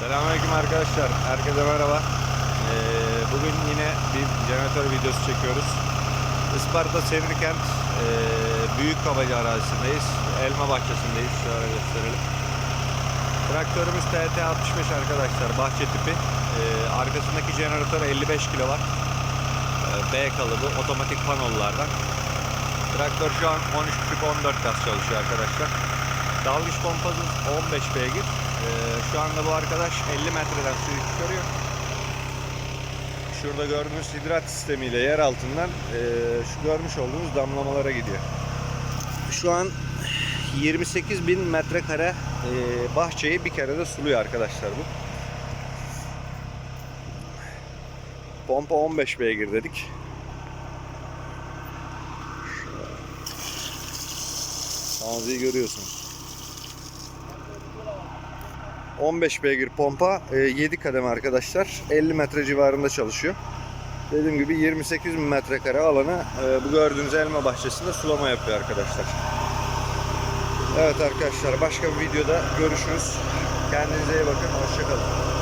Selamünaleyküm arkadaşlar. Herkese merhaba. Ee, bugün yine bir jeneratör videosu çekiyoruz. Isparta Semirkent ee, Büyük Kabaca arazisindeyiz. Elma bahçesindeyiz. Şöyle gösterelim. Traktörümüz TT65 arkadaşlar. Bahçe tipi. Ee, arkasındaki jeneratör 55 kW. Ee, B kalıbı otomatik panollardan. Traktör şu an 13.5-14 gaz çalışıyor arkadaşlar. Dalgıç pompası 15 beygir. Ee, şu anda bu arkadaş 50 metreden suyu çıkarıyor. Şurada gördüğünüz hidrat sistemiyle yer altından ee, şu görmüş olduğunuz damlamalara gidiyor. Şu an 28 bin metrekare ee, bahçeyi bir kere de suluyor arkadaşlar bu. Pompa 15 beygir dedik. 'Ağzıyı görüyorsunuz. 15 beygir pompa, e, 7 kademe arkadaşlar. 50 metre civarında çalışıyor. Dediğim gibi 28 bin metrekare alanı e, bu gördüğünüz elma bahçesinde sulama yapıyor arkadaşlar. Evet arkadaşlar başka bir videoda görüşürüz. Kendinize iyi bakın. Hoşçakalın.